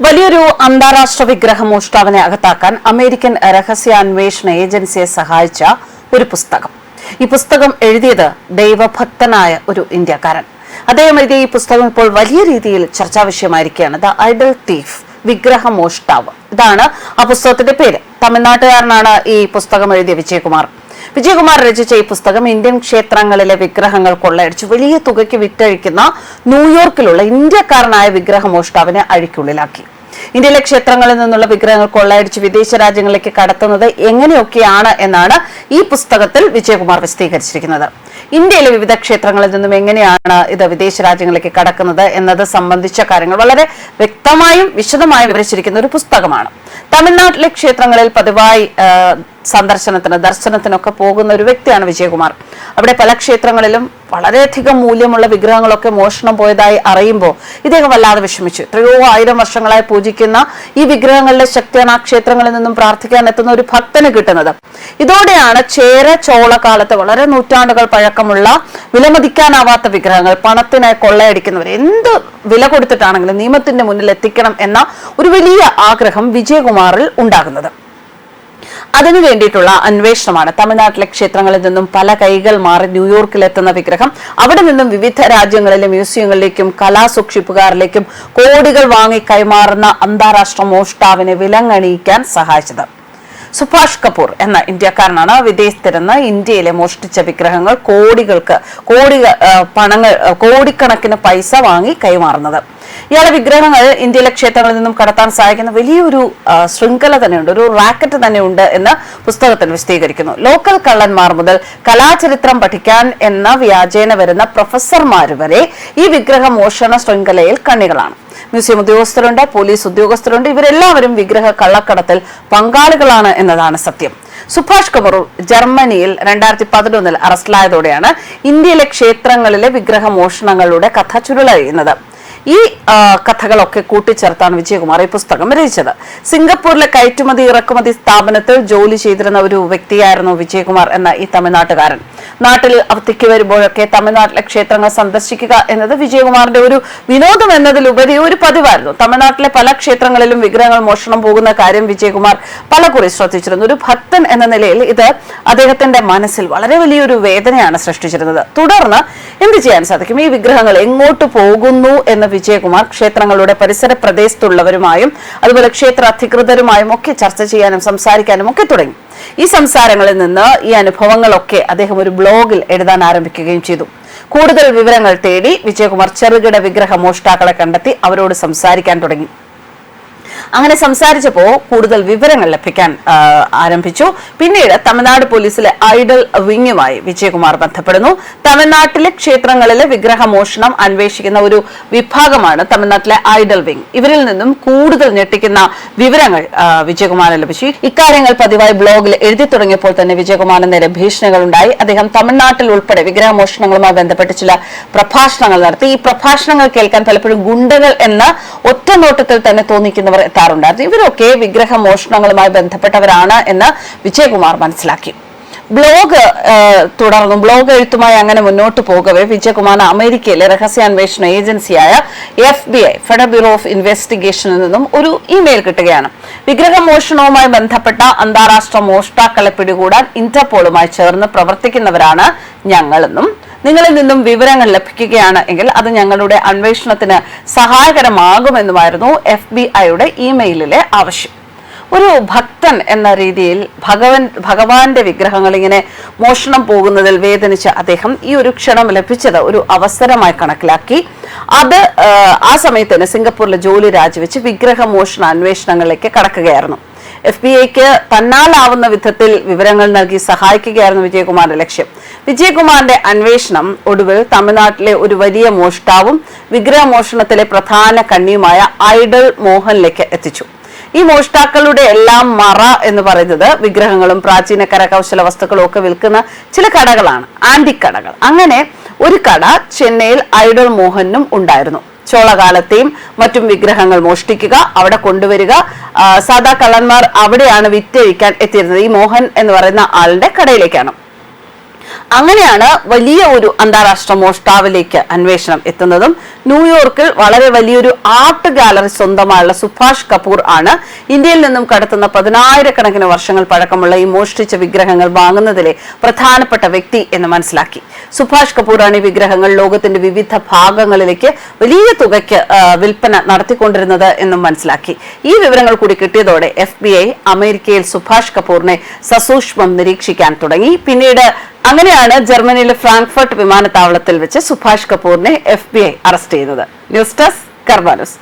വലിയൊരു അന്താരാഷ്ട്ര വിഗ്രഹ മോഷ്ടാവിനെ അകത്താക്കാൻ അമേരിക്കൻ രഹസ്യാന്വേഷണ ഏജൻസിയെ സഹായിച്ച ഒരു പുസ്തകം. ഈ പുസ്തകം എഴുതിയത് ദൈവഭക്തനായ ഒരു ഇന്ത്യക്കാരൻ. അദ്ദേഹം എഴുതിയ ഈ പുസ്തകം ഇപ്പോൾ വലിയ രീതിയിൽ ചർച്ചാ വിഷയമായിരിക്കുകയാണ്. ദ ഐഡൽ തീഫ് വിഗ്രഹ മോഷ്ടാവ്. ഇതാണ് ആ പുസ്തകത്തിന്റെ പേര്. തമിഴ്നാട്ടുകാരനാണ് ഈ പുസ്തകം എഴുതിയ വിജയകുമാർ. വിജയകുമാർ രചിച്ച ഈ പുസ്തകം ഇന്ത്യൻ ക്ഷേത്രങ്ങളിലെ വിഗ്രഹങ്ങൾ കൊള്ളയടിച്ച് വലിയ തുകയ്ക്ക് വിറ്റഴിക്കുന്ന ന്യൂയോർക്കിലുള്ള ഇന്ത്യക്കാരനായ വിഗ്രഹമോഷ്ടാവിനെ അഴിക്കുള്ളിലാക്കി. ഇന്ത്യയിലെ ക്ഷേത്രങ്ങളിൽ നിന്നുള്ള വിഗ്രഹങ്ങൾ കൊള്ളയടിച്ച് വിദേശ രാജ്യങ്ങളിലേക്ക് കടത്തുന്നത് എങ്ങനെയൊക്കെയാണ് എന്നാണ് ഈ പുസ്തകത്തിൽ വിജയകുമാർ വിശദീകരിച്ചിരിക്കുന്നത്. ഇന്ത്യയിലെ വിവിധ ക്ഷേത്രങ്ങളിൽ നിന്നും എങ്ങനെയാണ് ഇത് വിദേശ രാജ്യങ്ങളിലേക്ക് കടക്കുന്നത് എന്നത് സംബന്ധിച്ച കാര്യങ്ങൾ വളരെ വ്യക്തമായും വിശദമായും വിവരിച്ചിരിക്കുന്ന ഒരു പുസ്തകമാണ്. തമിഴ്നാട്ടിലെ ക്ഷേത്രങ്ങളിൽ പതിവായി സന്ദർശനത്തിന് ദർശനത്തിനൊക്കെ പോകുന്ന ഒരു വ്യക്തിയാണ് വിജയകുമാർ. അവിടെ പല ക്ഷേത്രങ്ങളിലും വളരെയധികം മൂല്യമുള്ള വിഗ്രഹങ്ങളൊക്കെ മോഷണം പോയതായി അറിയുമ്പോൾ ഇദ്ദേഹം വല്ലാതെ വിഷമിച്ചു. എത്രയോ ആയിരം വർഷങ്ങളായി പൂജിക്കുന്ന ഈ വിഗ്രഹങ്ങളുടെ ശക്തിയാണ് ആ ക്ഷേത്രങ്ങളിൽ നിന്നും പ്രാർത്ഥിക്കാൻ എത്തുന്ന ഒരു ഭക്തന് കിട്ടുന്നത്. ഇതോടെയാണ് ചേര ചോള കാലത്ത് വളരെ നൂറ്റാണ്ടുകൾ പഴക്കമുള്ള വിലമതിക്കാനാവാത്ത വിഗ്രഹങ്ങൾ പണത്തിനായി കൊള്ളയടിക്കുന്നവർ എന്ത് വില കൊടുത്തിട്ടാണെങ്കിലും നിയമത്തിന്റെ മുന്നിൽ എത്തിക്കണം എന്ന ഒരു വലിയ ആഗ്രഹം വിജയകുമാറിൽ ഉണ്ടാകുന്നത്. അതിനു വേണ്ടിയിട്ടുള്ള അന്വേഷണമാണ്. തമിഴ്നാട്ടിലെ ക്ഷേത്രങ്ങളിൽ നിന്നും പല കൈകൾ മാറി ന്യൂയോർക്കിലെത്തുന്ന വിഗ്രഹം. അവിടെ നിന്നും വിവിധ രാജ്യങ്ങളിലെ മ്യൂസിയങ്ങളിലേക്കും കലാസൂക്ഷിപ്പുകാരിലേക്കും കോടികൾ വാങ്ങി കൈമാറുന്ന അന്താരാഷ്ട്ര മോഷ്ടാവിനെ വിലങ്ങണിയിക്കാൻ സഹായിച്ചത്. സുഭാഷ് കപൂർ എന്ന ഇന്ത്യക്കാരനാണ്. വിദേശത്തിരുന്ന് ഇന്ത്യയിലെ മോഷ്ടിച്ച വിഗ്രഹങ്ങൾ കോടികൾക്ക് കോടി പണങ്ങൾ കോടിക്കണക്കിന് പൈസ വാങ്ങി കൈമാറുന്നത്. ഇയാളെ വിഗ്രഹങ്ങൾ ഇന്ത്യയിലെ ക്ഷേത്രങ്ങളിൽ നിന്നും കടത്താൻ സഹായിക്കുന്ന വലിയൊരു ശൃംഖല തന്നെയുണ്ട്. ഒരു റാക്കറ്റ് തന്നെയുണ്ട് എന്ന് പുസ്തകത്തിൽ വിശദീകരിക്കുന്നു. ലോക്കൽ കള്ളന്മാർ മുതൽ കലാചരിത്രം പഠിക്കാൻ എന്ന വ്യാജേന വരുന്ന പ്രൊഫസർമാർ വരെ ഈ വിഗ്രഹ മോഷണ ശൃംഖലയിൽ കണ്ണികളാണ്. Museum ഉദ്യോഗസ്ഥരുണ്ട് police ഉദ്യോഗസ്ഥരുണ്ട്. ഇവരെല്ലാവരും വിഗ്രഹ കള്ളക്കടത്തിൽ പങ്കാളികളാണ് എന്നതാണ് സത്യം. സുഭാഷ് കമറൂർ ജർമ്മനിയിൽ രണ്ടായിരത്തി പതിനൊന്നിൽ അറസ്റ്റിലായതോടെയാണ് ഇന്ത്യയിലെ ക്ഷേത്രങ്ങളിലെ വിഗ്രഹ മോഷണങ്ങളുടെ കഥ ചുരുളഴിയുന്നത്. ഈ കഥകളൊക്കെ കൂട്ടിച്ചേർത്താണ് വിജയകുമാർ ഈ പുസ്തകം രചിച്ചത്. സിംഗപ്പൂരിലെ കയറ്റുമതി ഇറക്കുമതി സ്ഥാപനത്തിൽ ജോലി ചെയ്തിരുന്ന ഒരു വ്യക്തിയായിരുന്നു വിജയകുമാർ എന്ന ഈ തമിഴ്നാട്ടുകാരൻ. നാട്ടിൽ അവധിക്ക് വരുമ്പോഴൊക്കെ തമിഴ്നാട്ടിലെ ക്ഷേത്രങ്ങൾ സന്ദർശിക്കുക എന്നത് വിജയകുമാറിന്റെ ഒരു വിനോദം എന്നതിലുപരി ഒരു പതിവായിരുന്നു. തമിഴ്നാട്ടിലെ പല ക്ഷേത്രങ്ങളിലും വിഗ്രഹങ്ങൾ മോഷണം പോകുന്ന കാര്യം വിജയകുമാർ പലകുറി ശ്രദ്ധിച്ചിരുന്നു. ഒരു ഭക്തൻ എന്ന നിലയിൽ ഇത് അദ്ദേഹത്തിന്റെ മനസ്സിൽ വളരെ വലിയൊരു വേദനയാണ് സൃഷ്ടിച്ചിരുന്നത്. തുടർന്ന് എന്ത് ചെയ്യാൻ സാധിക്കും? ഈ വിഗ്രഹങ്ങൾ എങ്ങോട്ട് പോകുന്നു എന്ന് വിജയകുമാർ ക്ഷേത്രങ്ങളുടെ പരിസര പ്രദേശത്തുള്ളവരുമായും അതുപോലെ ക്ഷേത്ര അധികൃതരുമായും ഒക്കെ ചർച്ച ചെയ്യാനും സംസാരിക്കാനും ഒക്കെ തുടങ്ങി. ഈ സംസാരങ്ങളിൽ നിന്ന് ഈ അനുഭവങ്ങളൊക്കെ അദ്ദേഹം ഒരു ബ്ലോഗിൽ എഴുതാൻ ആരംഭിക്കുകയും ചെയ്തു. കൂടുതൽ വിവരങ്ങൾ തേടി വിജയകുമാർ ചെറുകിട വിഗ്രഹ മോഷ്ടാക്കളെ കണ്ടെത്തി അവരോട് സംസാരിക്കാൻ തുടങ്ങി. അങ്ങനെ സംസാരിച്ചപ്പോ കൂടുതൽ വിവരങ്ങൾ ലഭിക്കാൻ ആരംഭിച്ചു. പിന്നീട് തമിഴ്നാട് പോലീസിലെ ഐഡൽ വിങ്ങുമായി വിജയകുമാർ ബന്ധപ്പെടുന്നു. തമിഴ്നാട്ടിലെ ക്ഷേത്രങ്ങളിലെ വിഗ്രഹ മോഷണം അന്വേഷിക്കുന്ന ഒരു വിഭാഗമാണ് തമിഴ്നാട്ടിലെ ഐഡൽ വിങ് ഇവരിൽ നിന്നും കൂടുതൽ ഞെട്ടിക്കുന്ന വിവരങ്ങൾ വിജയകുമാർ ലഭിച്ചു. ഇക്കാര്യങ്ങൾ പതിവായി ബ്ലോഗിൽ എഴുതി തുടങ്ങിയപ്പോൾ തന്നെ വിജയകുമാറിന് നേരെ ഭീഷണികൾ ഉണ്ടായി. അദ്ദേഹം തമിഴ്നാട്ടിൽ ഉൾപ്പെടെ വിഗ്രഹ മോഷണങ്ങളുമായി ബന്ധപ്പെട്ട് ചില പ്രഭാഷണങ്ങൾ നടത്തി. ഈ പ്രഭാഷണങ്ങൾ കേൾക്കാൻ പലപ്പോഴും ഗുണ്ടകൾ എന്ന ഒറ്റ നോട്ടത്തിൽ തന്നെ തോന്നിക്കുന്നവർ എത്താറുണ്ടായിരുന്നു ഇവരൊക്കെ വിഗ്രഹ മോഷണങ്ങളുമായി ബന്ധപ്പെട്ടവരാണ് എന്ന് വിജയകുമാർ മനസ്സിലാക്കി. ബ്ലോഗ് തുടർന്നു ബ്ലോഗ് എഴുത്തുമായി അങ്ങനെ മുന്നോട്ട് പോകവെ വിജയകുമാർ അമേരിക്കയിലെ രഹസ്യാന്വേഷണ ഏജൻസിയായ F B I federal bureau of ഇൻവെസ്റ്റിഗേഷനിൽ നിന്നും ഒരു ഇമെയിൽ കിട്ടുകയാണ്. വിഗ്രഹ മോഷണവുമായി ബന്ധപ്പെട്ട അന്താരാഷ്ട്ര മോഷ്ടാക്കളെ പിടികൂടാൻ ഇന്റർപോളുമായി ചേർന്ന് പ്രവർത്തിക്കുന്നവരാണ് ഞങ്ങളെന്നും നിങ്ങളിൽ നിന്നും വിവരങ്ങൾ ലഭിക്കുകയാണ് എങ്കിൽ അത് ഞങ്ങളുടെ അന്വേഷണത്തിന് സഹായകരമാകുമെന്നുമായിരുന്നു എഫ് ബി ഐയുടെ ഇമെയിലിലെ ആവശ്യം. ഒരു ഭക്തൻ എന്ന രീതിയിൽ ഭഗവൻ ഭഗവാന്റെ വിഗ്രഹങ്ങൾ ഇങ്ങനെ മോഷണം പോകുന്നതിൽ വേദനിച്ച അദ്ദേഹം ഈ ഒരു ക്ഷണം ലഭിച്ചത് ഒരു അവസരമായി കണക്കിലാക്കി. അത് ആ, സമയത്ത് തന്നെ സിംഗപ്പൂരിലെ ജോലി രാജിവെച്ച് വിഗ്രഹ മോഷണ അന്വേഷണങ്ങളിലേക്ക് കടക്കുകയായിരുന്നു. എഫ് ബി ഐക്ക് തന്നാലാവുന്ന വിധത്തിൽ വിവരങ്ങൾ നൽകി സഹായിക്കുകയായിരുന്നു വിജയകുമാറിന്റെ ലക്ഷ്യം. വിജയകുമാറിന്റെ അന്വേഷണം ഒടുവിൽ തമിഴ്നാട്ടിലെ ഒരു വലിയ മോഷ്ടാവും വിഗ്രഹ മോഷണത്തിലെ പ്രധാന കണ്ണിയുമായ ഐഡൽ മോഹനിലേക്ക് എത്തിച്ചു. ഈ മോഷ്ടാക്കളുടെ എല്ലാം മറ എന്ന് പറയുന്നത് വിഗ്രഹങ്ങളും പ്രാചീന കരകൗശല വസ്തുക്കളും ഒക്കെ വിൽക്കുന്ന ചില കടകളാണ്. ആന്റിക് കടകൾ. അങ്ങനെ ഒരു കട ചെന്നൈയിൽ ഐഡൽ മോഹനും ഉണ്ടായിരുന്നു. ചോളകാലത്തെയും മറ്റും വിഗ്രഹങ്ങൾ മോഷ്ടിക്കുക അവിടെ കൊണ്ടുവരിക സാധാ കള്ളന്മാർ അവിടെയാണ് വിറ്റഴിക്കാൻ എത്തിയിരുന്നത്. ഈ മോഹൻ എന്ന് പറയുന്ന ആളുടെ കടയിലേക്കാണ്. അങ്ങനെയാണ് വലിയ ഒരു അന്താരാഷ്ട്ര മോഷ്ടാവിലേക്ക് അന്വേഷണം എത്തുന്നതും. ന്യൂയോർക്കിൽ വളരെ വലിയൊരു ആർട്ട് ഗാലറി സ്വന്തമായുള്ള സുഭാഷ് കപൂർ ആണ് ഇന്ത്യയിൽ നിന്നും കടത്തുന്ന പതിനായിരക്കണക്കിന് വർഷങ്ങൾ പഴക്കമുള്ള ഈ മോഷ്ടിച്ച വിഗ്രഹങ്ങൾ വാങ്ങുന്നതിലെ പ്രധാനപ്പെട്ട വ്യക്തി എന്ന് മനസ്സിലാക്കി. സുഭാഷ് കപൂർ ആണ് ഈ വിഗ്രഹങ്ങൾ ലോകത്തിന്റെ വിവിധ ഭാഗങ്ങളിലേക്ക് വലിയ തുകയ്ക്ക് വിൽപ്പന നടത്തിക്കൊണ്ടിരുന്നത് എന്നും മനസ്സിലാക്കി. ഈ വിവരങ്ങൾ കൂടി കിട്ടിയതോടെ എഫ് അമേരിക്കയിൽ സുഭാഷ് കപൂറിനെ സസൂക്ഷ്മം നിരീക്ഷിക്കാൻ തുടങ്ങി. പിന്നീട് അങ്ങനെയാണ് ജർമ്മനിയിലെ ഫ്രാങ്ക്ഫർട്ട് വിമാനത്താവളത്തിൽ വെച്ച് സുഭാഷ് കപൂറിനെ എഫ് ബി ഐ അറസ്റ്റ് ചെയ്യുന്നത് ന്യൂസ് ഡെസ്ക് കർബാനസ്